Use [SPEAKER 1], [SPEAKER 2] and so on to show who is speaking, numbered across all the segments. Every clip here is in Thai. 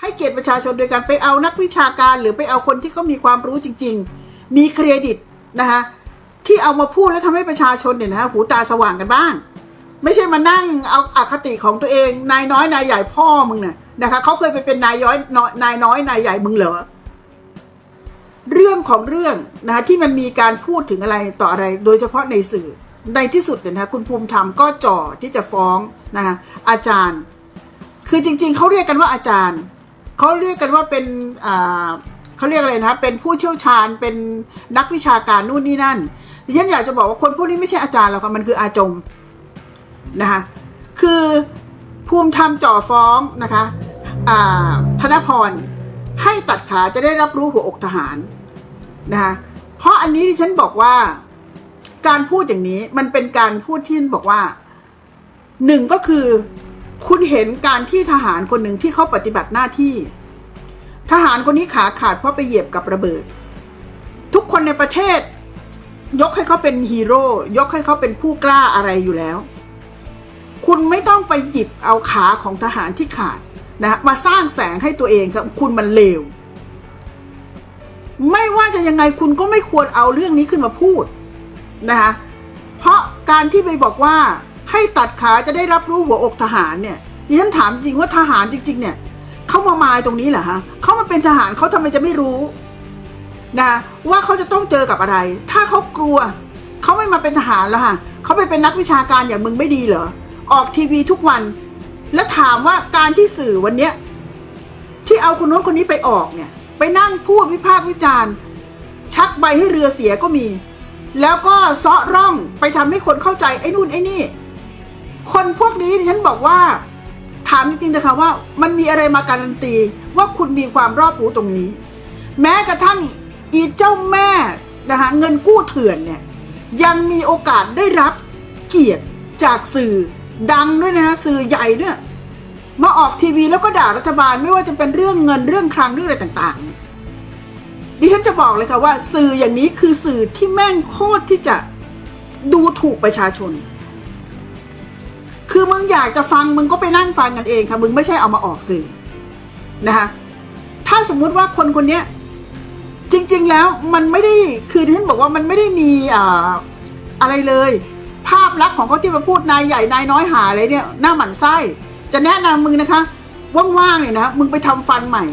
[SPEAKER 1] ให้เกียรติประชาชนโดยการไปเอานักวิชาการ หรือไปเอาคนที่เขามีความรู้จริง ๆ มีเครดิตนะคะที่เอามาพูดแล้วทำให้ประชาชนเนี่ยนะคะหูตาสว่างกันบ้าง ไม่ใช่มานั่งเอาอาคติของตัวเองนายน้อยนายใหญ่พ่อมึงเนี่ยนะคะเขาเคยไปเป็นนายย้อยนนายน้อยนายใหญ่มึงเหรอเรื่องของเรื่องนะคะที่มันมีการพูดถึงอะไรต่ออะไร โดยเฉพาะในสื่อในที่สุดเนี่ยนะคะคุณภูมิธรรมก็จ่อที่จะฟ้องนะคะอาจารย์ คือจริงๆเขาเรียกกันว่าอาจารย์ เขาเรียกกันว่าเป็นอ่าเขาเรียกอะไรนะคะเป็นผู้เชี่ยวชาญเป็นนักวิชาการนู่นนี่นั่นดิฉันอยากจะบอกว่าคนพวกนี้ไม่ใช่อาจารย์หรอกมันคืออาจมนะคะคือภูมิธรรมจ่อฟ้องนะคะอ่าธนพรให้ตัดขาจะได้รับรู้หัวอกทหารนะคะเพราะอันนี้ที่ฉันบอกว่าการพูดอย่างนี้มันเป็นการพูดที่บอกว่าหนึ่งก็คือ คุณเห็นการที่ทหารคนหนึ่งที่เขาปฏิบัติหน้าที่ ทหารคนนี้ขาขาดเพราะไปเหยียบกับระเบิด ทุกคนในประเทศ ยกให้เขาเป็นฮีโร่ยกให้เขาเป็นผู้กล้าอะไรอยู่แล้ว คุณไม่ต้องไปหยิบเอาขาของทหารที่ขาดนะมาสร้างแสงให้ตัวเองครับคุณมันเลวไม่ว่าจะยังไงคุณก็ไม่ควรเอาเรื่องนี้ขึ้นมาพูดนะคะเพราะการที่ไปบอกว่า ให้ตัดขาจะได้รับรู้หัวอกทหารเนี่ยดิฉันถามจริงว่าทหารจริง ๆ เนี่ยเขามามายตรงนี้เหรอฮะเขามาเป็นทหารเขาทำไมจะไม่รู้นะว่าเขาจะต้องเจอกับอะไร ถ้าเขากลัวเขาไม่มาเป็นทหารแล้วค่ะเขาไปเป็นนักวิชาการอย่างมึงไม่ดีเหรอออกทีวีทุกวัน แล้วถามว่าการที่สื่อวันเนี้ยที่เอาคนโน้นคนนี้ไปออกเนี่ย ไปนั่งพูดวิพากษ์วิจารณ์ ชักใบให้เรือเสียก็มี แล้วก็เซาะร่องไปทำให้คนเข้าใจไอ้นู่นไอ้นี่ คนพวกนี้ฉันบอกว่า ถามจริงๆนะคะว่า มันมีอะไรมาการันตีว่าคุณมีความรอบรู้ตรงนี้ แม้กระทั่งอีเจ้าแม่นะคะเงินกู้เถื่อนเนี่ยยังมีโอกาสได้รับเกียรติจากสื่อดังด้วยนะฮะสื่อใหญ่ด้วยมาออกทีวีแล้วก็ด่ารัฐบาลไม่ว่าจะเป็นเรื่องเงินเรื่องคลังเรื่องอะไรต่างๆเนี่ยดิฉันจะบอกเลยค่ะว่า สื่ออย่างนี้คือสื่อที่แม่งโคตรที่จะดูถูกประชาชน คือมึงอยากจะฟังมึงก็ไปนั่งฟังกันเองค่ะ มึงไม่ใช่เอามาออกสื่อนะคะถ้าสมมุติว่าคนคนนี้จริง ๆ แล้วมันไม่ได้คือดิฉันบอกว่ามันไม่ได้มีอ่าอะไรเลย ภาพลักษณ์ของเขาที่มาพูดนายใหญ่นายน้อยหาอะไรเนี่ยหน้าหมันไส้ จะแนะนำมึงนะคะว่างๆเนี่ยนะมึงไปทำฟันใหม่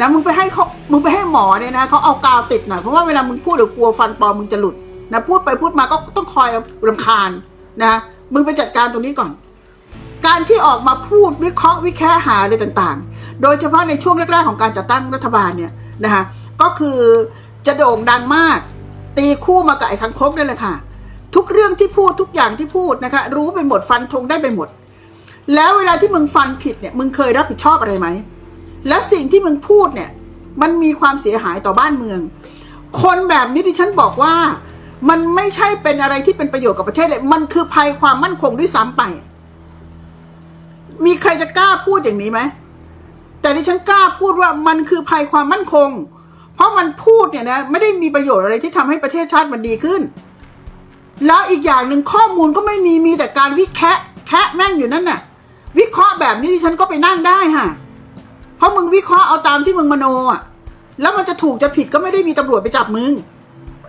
[SPEAKER 1] นะมึงไปให้เขามึงไปให้หมอเนี่ยนะเขาเอากาวติดหน่อยเพราะว่าเวลามึงพูดเดี๋ยวกลัวฟันปลอมมึงจะหลุดนะพูดไปพูดมาก็ต้องคอยรำคาญนะ มึงไปจัดการตรงนี้ก่อน การที่ออกมาพูดวิเคราะห์วิแค่หาอะไรต่างๆ โดยเฉพาะในช่วงแรกๆของการจัดตั้งรัฐบาลเนี่ยนะคะก็คือจะโด่งดังมาก ตีคู่มากับไอ้คังคกนี่แหละค่ะ ทุกเรื่องที่พูดทุกอย่างที่พูดนะคะ รู้ไปหมดฟันธงได้ไปหมด แล้วเวลาที่มึงฟันผิดเนี่ยมึงเคยรับผิดชอบอะไรไหมแล้วสิ่งที่มึงพูดเนี่ยมันมีความเสียหายต่อบ้านเมือง คนแบบนี้ดิฉันบอกว่า มันไม่ใช่เป็นอะไรที่เป็นประโยชน์กับประเทศเลย มันคือภัยความมั่นคงด้วยซ้ำไป มีใครจะกล้าพูดอย่างนี้ไหม แต่ดิฉันกล้าพูดว่ามันคือภัยความมั่นคง เพราะมันพูดเนี่ยนะไม่ได้มีประโยชน์อะไรที่ทำให้ประเทศชาติมันดีขึ้น แล้วอีกอย่างหนึ่งข้อมูลก็ไม่มีมีแต่การวิแคะแคะแม่งอยู่นั่นน่ะ วิเคราะห์แบบนี้ที่ฉันก็ไปนั่งได้ค่ะเพราะมึงวิเคราะห์เอาตามที่มึงมโนอะ แล้วมันจะถูกจะผิดก็ไม่ได้มีตำรวจไปจับมึง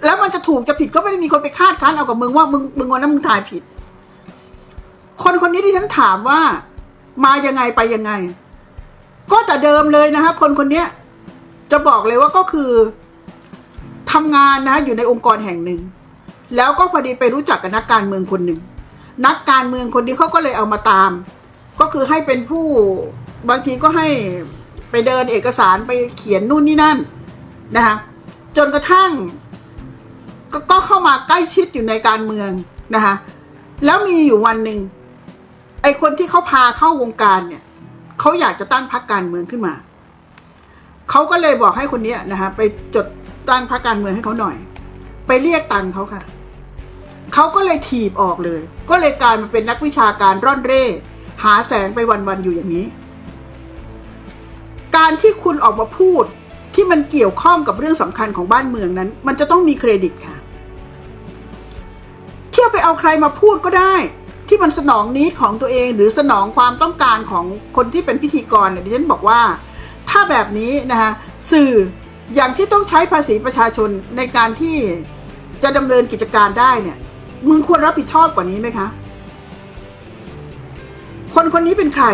[SPEAKER 1] แล้วมันจะถูกจะผิดก็ไม่ได้มีคนไปคาดคั้นเอากับมึงว่ามึงมึงวันนั้นมึงถ่ายผิด คนคนนี้ที่ฉันถามว่า มายังไงไปยังไง ก็แต่เดิมเลยนะคะคนคนนี้จะบอกเลยว่าก็คือทำงานนะอยู่ในองค์กรแห่งหนึ่ง แล้วก็พอดีไปรู้จักกับนักการเมืองคนหนึ่งนักการเมืองคนนี้เขาก็เลยเอามาตาม ก็คือให้เป็นผู้บางทีก็ให้ไปเดินเอกสารไปเขียนนู่นนี่นั่นนะคะจนกระทั่ง ก็เข้ามาใกล้ชิดอยู่ในการเมืองนะคะ แล้วมีอยู่วันหนึ่งไอคนที่เขาพาเข้าวงการเนี่ยเขาอยากจะตั้งพรรคการเมืองขึ้นมาเขาก็เลยบอกให้คนนี้นะคะไปจดตั้งพรรคการเมืองให้เขาหน่อย ไปเรียกตังค์เขาค่ะเขาก็เลยถีบออกเลย ก็เลยกลายมาเป็นนักวิชาการร่อนเร่ หาแสงไปวันๆอยู่อย่างนี้ การที่คุณออกมาพูดที่มันเกี่ยวข้องกับเรื่องสำคัญของบ้านเมืองนั้น มันจะต้องมีเครดิตค่ะ เที่ยวไปเอาใครมาพูดก็ได้ ที่มันสนองนิดของตัวเองหรือสนองความต้องการของคนที่เป็นพิธีกรเนี่ยดิฉันบอกว่า ถ้าแบบนี้นะคะสื่ออย่างที่ต้องใช้ภาษีประชาชนในการที่จะดำเนินกิจการได้เนี่ยมึงควรรับผิดชอบกว่านี้ไหมคะ คนคนนี้เป็นใคร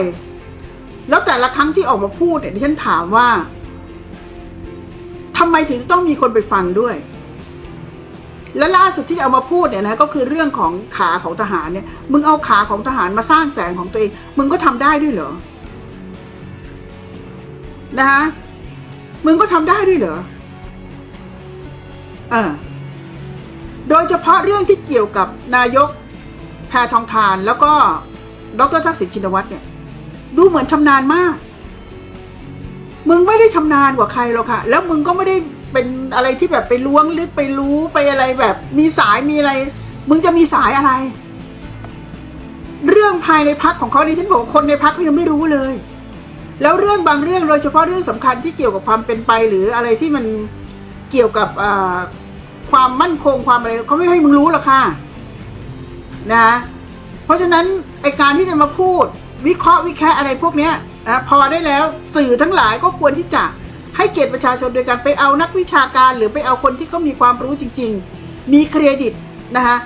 [SPEAKER 1] แล้วแต่ละครั้งที่ออกมาพูดเนี่ยดิฉันถามว่าทำไมถึงต้องมีคนไปฟังด้วย และล่าสุดที่เอามาพูดเนี่ยนะก็คือเรื่องของขาของทหารเนี่ยมึงเอาขาของทหารมาสร้างแสงของตัวเอง มึงก็ทำได้ด้วยเหรอนะคะมึงก็ทำได้ด้วยเหรอเออโดยเฉพาะเรื่องที่เกี่ยวกับนายกแพทองทานแล้วก็ดรทักษิณชินวัตรเนี่ยดูเหมือนชำนาญมาก มึงไม่ได้ชำนาญกว่าใครหรอกค่ะ แล้วมึงก็ไม่ได้ เป็นอะไรที่แบบไปล้วงลึกไปรู้ไปอะไรแบบ มีสายมีอะไร มึงจะมีสายอะไร เรื่องภายในพักของเขานี่ฉันบอกคนในพักเขายังไม่รู้เลย แล้วเรื่องบางเรื่องโดยเฉพาะเรื่องสำคัญที่เกี่ยวกับความเป็นไปหรืออะไรที่มันเกี่ยวกับความมั่นคงความอะไรเขาไม่ให้มึงรู้หรอกค่ะนะเพราะฉะนั้นไอการที่จะมาพูด วิเคราะห์วิแคะอะไรพวกเนี้ยอะพอได้แล้วสื่อทั้งหลายก็ควรที่จะ ให้เกียรติประชาชนโดยการไปเอานักวิชาการ หรือไปเอาคนที่เขามีความรู้จริง ๆ มีเครดิตนะคะ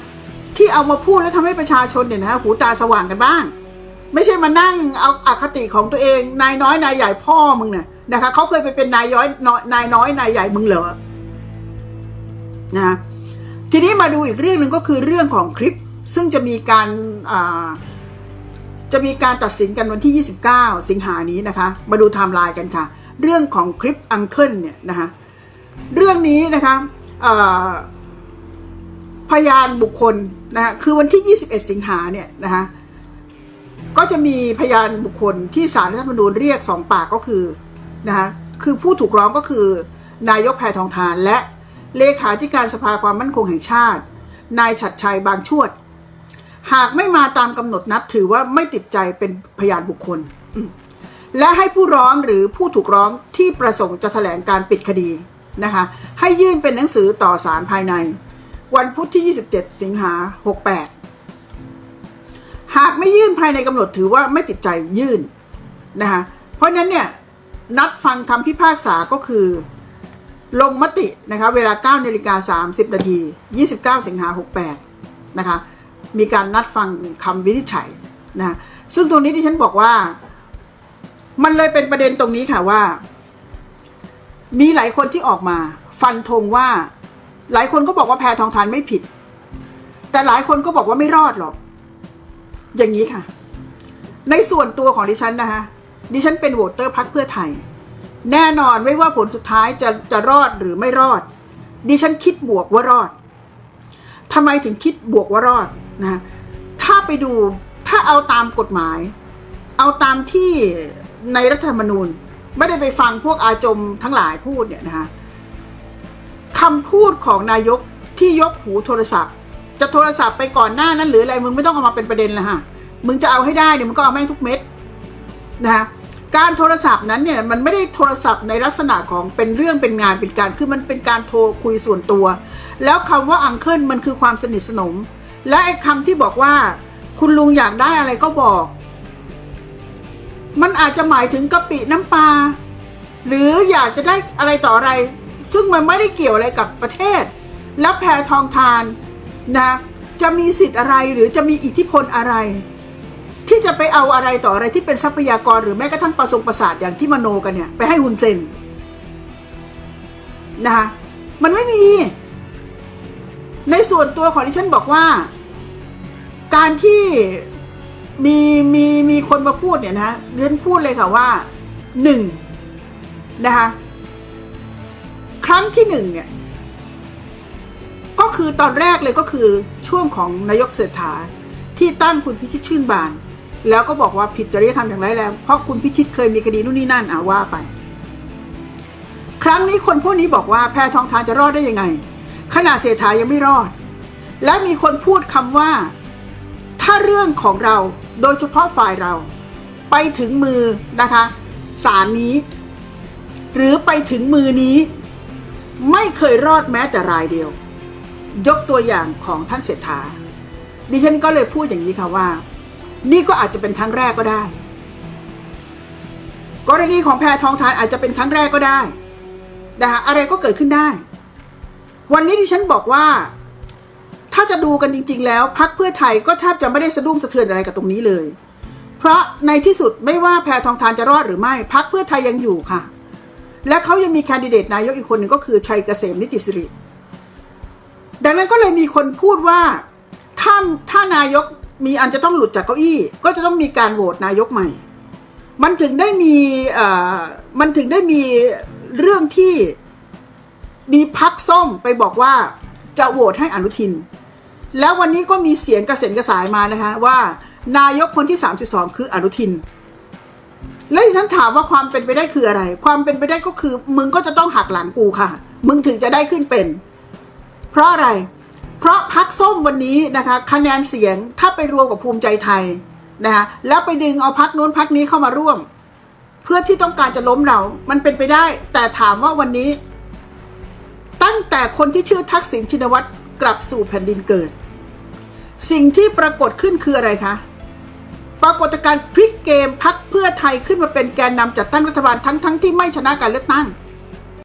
[SPEAKER 1] ที่เอามาพูดแล้วทำให้ประชาชนเนี่ยนะฮะหูตาสว่างกันบ้าง ไม่ใช่มานั่งเอาอาคติของตัวเองนายน้อยนายใหญ่พ่อมึงเนี่ยนะคะเขาเคยไปเป็นนายย้อยนนายน้อยนายใหญ่มึงเหรอนะทีนี้มาดูอีกเรื่องหนึ่งก็คือเรื่องของคลิปซึ่งจะมีการอ่า จะมีการตัดสินกันวันที่ 29 สิงหานี้นะคะ มาดูไทม์ไลน์กันค่ะ เรื่องของคลิปอังเคิลเนี่ยนะคะเรื่องนี้นะคะพยานบุคคลนะคะคือวันที่ 21 สิงหาเนี่ยนะคะก็จะมีพยานบุคคลที่ศาลรัฐธรรมนูญเรียกสองปากก็คือนะคะคือผู้ถูกร้องก็คือนายกแพทองทานและเลขาธิการสภาความมั่นคงแห่งชาติ นายฉัดชัยบางชวด หากไม่มาตามกำหนดนัดถือว่าไม่ติดใจเป็นพยานบุคคล และให้ผู้ร้องหรือผู้ถูกร้องที่ประสงค์จะแถลงการปิดคดีนะคะให้ยื่นเป็นหนังสือต่อศาลภายใน วันพุธที่ 27 สิงหา 68 หากไม่ยื่นภายในกำหนดถือว่าไม่ติดใจยื่นนะคะเพราะฉะนั้นเนี่ยนัดฟังคำพิพากษาก็คือ ลงมตินะคะเวลา9นาฬิกา30 นาที 29 สิงหา 68 นะคะ มีการนัดฟังคำวินิจฉัยนะซึ่งตรงนี้ที่ฉันบอกว่า มันเลยเป็นประเด็นตรงนี้ค่ะว่า มีหลายคนที่ออกมา ฟันธงว่า หลายคนก็บอกว่าแพทองทานไม่ผิด แต่หลายคนก็บอกว่าไม่รอดหรอก อย่างนี้ค่ะ ในส่วนตัวของดิฉันนะคะดิฉันเป็นโหวตเตอร์พักเพื่อไทย แน่นอนไม่ว่าผลสุดท้ายจะจะรอดหรือไม่รอด ดิฉันคิดบวกว่ารอดทำไมถึงคิดบวกว่ารอด นะถ้าไปดูถ้าเอาตามกฎหมาย เอาตามที่ในรัฐธรรมนูญ ไม่ได้ไปฟังพวกอาจมทั้งหลายพูดเนี่ยนะคะคำพูดของนายกที่ยกหูโทรศัพท์ จะโทรศัพท์ไปก่อนหน้านั้นหรืออะไรมึงไม่ต้องเอามาเป็นประเด็นละฮะมึงจะเอาให้ได้เนี่ยมึงก็เอาแม่งทุกเม็ดนะคะการโทรศัพท์นั้นเนี่ยมันไม่ได้โทรศัพท์ในลักษณะของเป็นเรื่องเป็นงานเป็นการคือมันเป็นการโทรคุยส่วนตัว แล้วคำว่าอังเคิลมันคือความสนิทสนม และไอ้คำที่บอกว่า คุณลุงอยากได้อะไรก็บอก มันอาจจะหมายถึงกะปิน้ำปลาหรืออยากจะได้อะไรต่ออะไร ซึ่งมันไม่ได้เกี่ยวอะไรกับประเทศ และแพรทองทานนะจะมีสิทธิ์อะไรหรือจะมีอิทธิพลอะไร ที่จะไปเอาอะไรต่ออะไรที่เป็นทรัพยากรหรือแม้กระทั่งประสงค์ประสาทอย่างที่มโนกันเนี่ย ไปให้ฮุนเซนนะคะมันไม่มี ในส่วนตัวของดิฉันบอกว่า การที่มีมีมีคนมาพูดเนี่ยนะดิฉันพูดเลยค่ะว่าหนึ่งนะคะครั้งที่หนึ่งเนี่ย ก็คือตอนแรกเลยก็คือช่วงของนายกเศรษฐาที่ตั้งคุณพิชิตชื่นบาน แล้วก็บอกว่าผิดจริยธรรมอย่างไรายแรงเพราะคุณพิชิตเคยมีคดีนู่นนี่นั่นอ่าว่าไป ครั้งนี้คนพวกนี้บอกว่าแพทองทานจะรอดได้ยังไง ขนาดเศรษฐายังไม่รอด และมีคนพูดคำว่า ถ้าเรื่องของเราโดยเฉพาะฝ่ายเรา ไปถึงมือนะคะศาลนี้ หรือไปถึงมือนี้ ไม่เคยรอดแม้แต่รายเดียว ยกตัวอย่างของท่านเศรษฐา ดิฉันก็เลยพูดอย่างนี้ค่ะว่า นี่ก็อาจจะเป็นครั้งแรกก็ได้ กรณีของแพทองทานอาจจะเป็นครั้งแรกก็ได้นะคะอะไรก็เกิดขึ้นได้ วันนี้ที่ฉันบอกว่า ถ้าจะดูกันจริง ๆ แล้วพักเพื่อไทยก็แทบจะไม่ได้สะดุ้งสะเทือนอะไรกับตรงนี้เลย เพราะในที่สุดไม่ว่าแพทองทานจะรอดหรือไม่พักเพื่อไทยยังอยู่ค่ะ และเขายังมีแคนดิเดตนายกอีกคนหนึ่งก็คือชัยเกษมนิติสิริดังนั้นก็เลยมีคนพูดว่าถ้าถ้านายกมีอันจะต้องหลุดจากเก้าอี้ ก็จะต้องมีการโหวตนายกใหม่ มันถึงได้มีเอ่อมันถึงได้มีเรื่องที่มีพักส้มไปบอกว่าจะโหวตให้อนุทิน แล้ววันนี้ก็มีเสียงกระเซ็นกระสายมานะคะว่า นายกคนที่ 32 คืออนุทิน แล้วที่ฉันถามว่าความเป็นไปได้คืออะไร ความเป็นไปได้ก็คือ มึงก็จะต้องหักหลังกูค่ะ มึงถึงจะได้ขึ้นเป็น เพราะอะไร เพราะพักส้มวันนี้นะคะ คะแนนเสียงถ้าไปรวมกับภูมิใจไทยนะคะแล้วไปดึงเอาพักนู้นพักนี้เข้ามาร่วม เพื่อที่ต้องการจะล้มเรา มันเป็นไปได้ แต่ถามว่าวันนี้ ตั้งแต่คนที่ชื่อทักษิณชินวัตร กลับสู่แผ่นดินเกิด สิ่งที่ปรากฏขึ้นคืออะไรคะ ปรากฏการพลิกเกมพักเพื่อไทยขึ้นมาเป็นแกนนำจัดตั้งรัฐบาลทั้งๆทที่ไม่ชนะการเลือกตั้ง